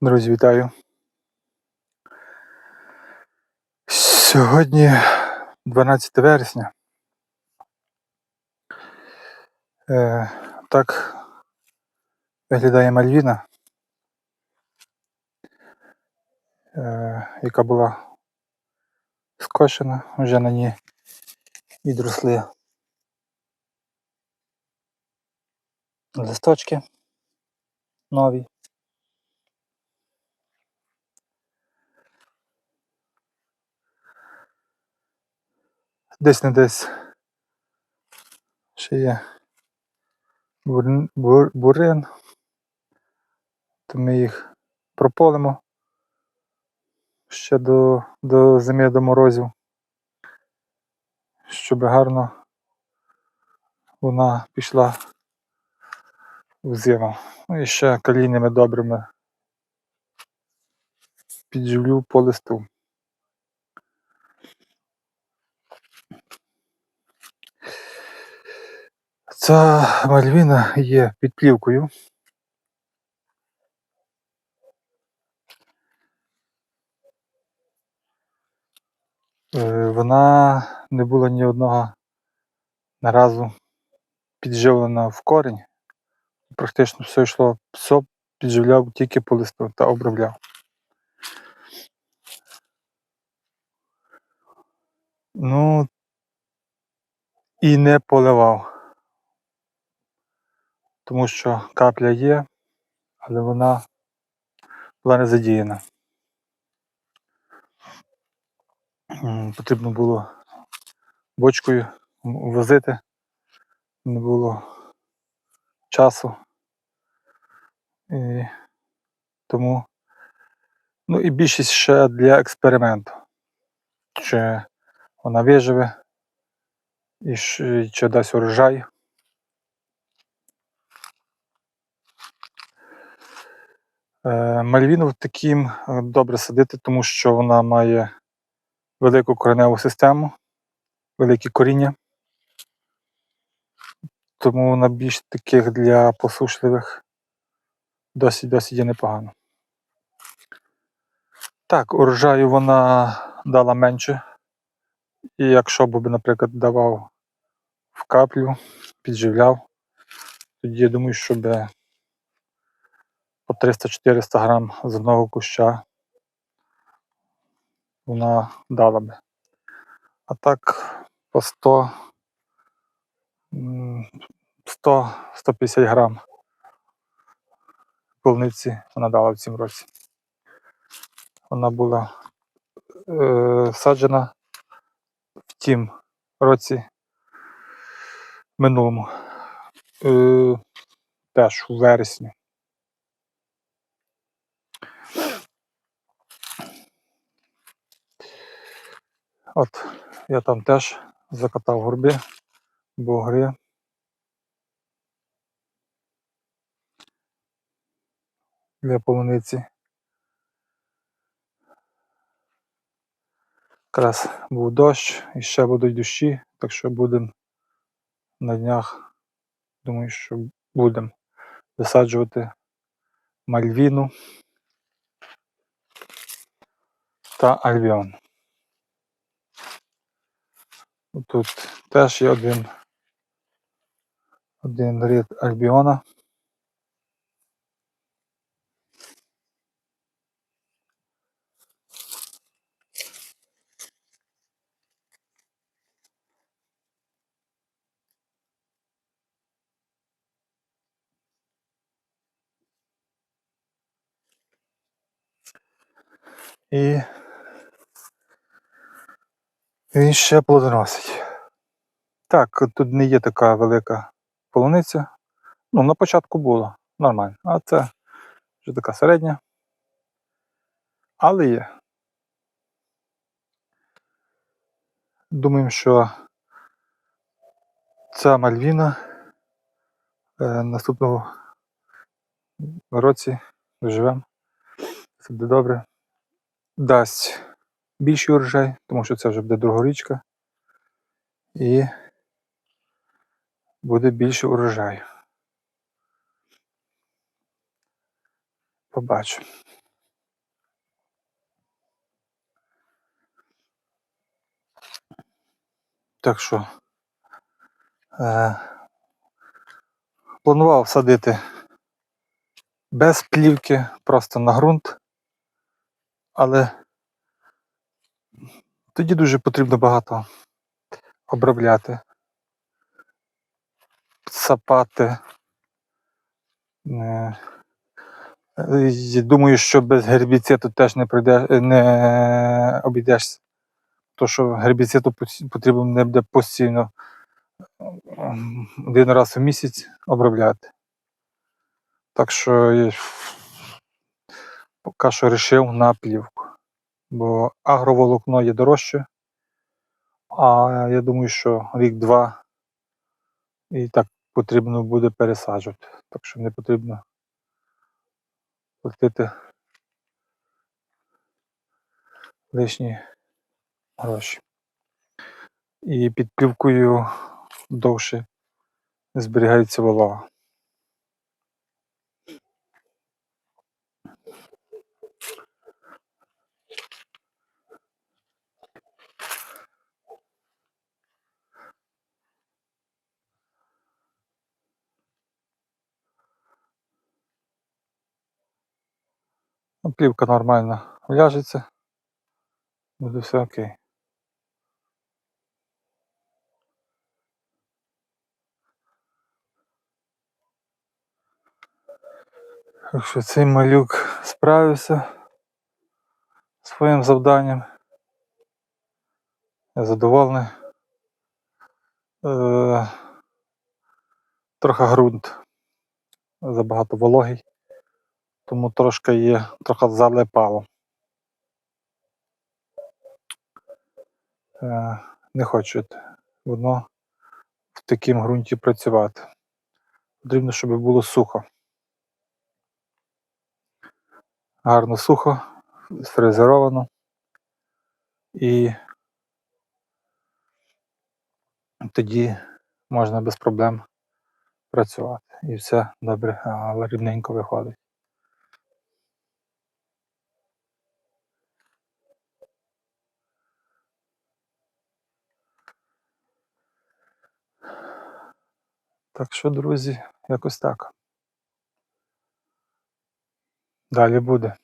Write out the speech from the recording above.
Друзі, вітаю. Сьогодні 12 вересня. Е, так виглядає Мальвіна, е, яка була скошена, вже на ній відросли листочки нові. Десь не десь ще є бур- бур- бурин, то ми їх прополимо ще до, до зими, до морозів, щоб гарно вона пішла в зиму. Ну і ще калійними добрими підживлю по листу. Ця мальвіна є під плівкою. Е, Вона не була ні одного разу підживлена в корінь. Практично все йшло, все підживляв тільки по та обробляв. Ну і не поливав. Тому що капля є, але вона була не задіяна. Потрібно було бочкою возити, не було часу. І тому, ну і більшість ще для експерименту. Чи вона виживе, і чи дасть урожай. Мальвіну таким е, добре садити, тому що вона має велику кореневу систему, великі коріння. Тому вона більш таких для посушливих досить досить є непогано. Так, урожаю вона дала менше. І якщо б, наприклад, давав в каплю, підживляв, тоді я думаю, що би 300-400 грам з одного куща вона дала би. А так по 100 100-150 грам полниці вона дала в цьому році. Вона була е, саджена в тім році минулому. Е, теж у вересні. От я там теж закатав горби, бугри. Для полуниці. Якраз був дощ і ще будуть дощі, так що будемо на днях, думаю, що будемо висаджувати мальвіну та альвіон. Тут теж є один, один рід альбіона. І він ще плодоносить. Так, тут не є така велика полуниця. Ну, на початку було нормально, а це вже така середня. Але є. Думаємо, що ця мальвіна е, наступного році доживемо. Все буде добре. Дасть більший урожай, тому що це вже буде друга річка і буде більше урожаю. Побачу. Так що е, планував садити без плівки, просто на ґрунт, але тоді дуже потрібно багато обробляти, сапати. Е, і Думаю, що без гербіциду теж не пройде, не обійдешся. То, що гербіцид потрібно не буде постійно один раз у місяць обробляти. Так що я поки що вирішив на плівку. Бо агроволокно є дорожче, а я думаю, що рік-два і так потрібно буде пересаджувати. Так що не потрібно платити лишні гроші. І під плівкою довше зберігається волога. Ну, Плівка нормально вляжеться. Буде все окей. Так цей малюк справився зі своїм завданням. Я задоволений. Е, трохи ґрунт забагато вологий, тому трошки є, трохи залипало. Е, не хочу воно в такому ґрунті працювати. Потрібно, щоб було сухо. Гарно сухо, сфрезеровано і тоді можна без проблем працювати. І все добре, рівненько виходить. Так що, друзі, якось так. Далі буде.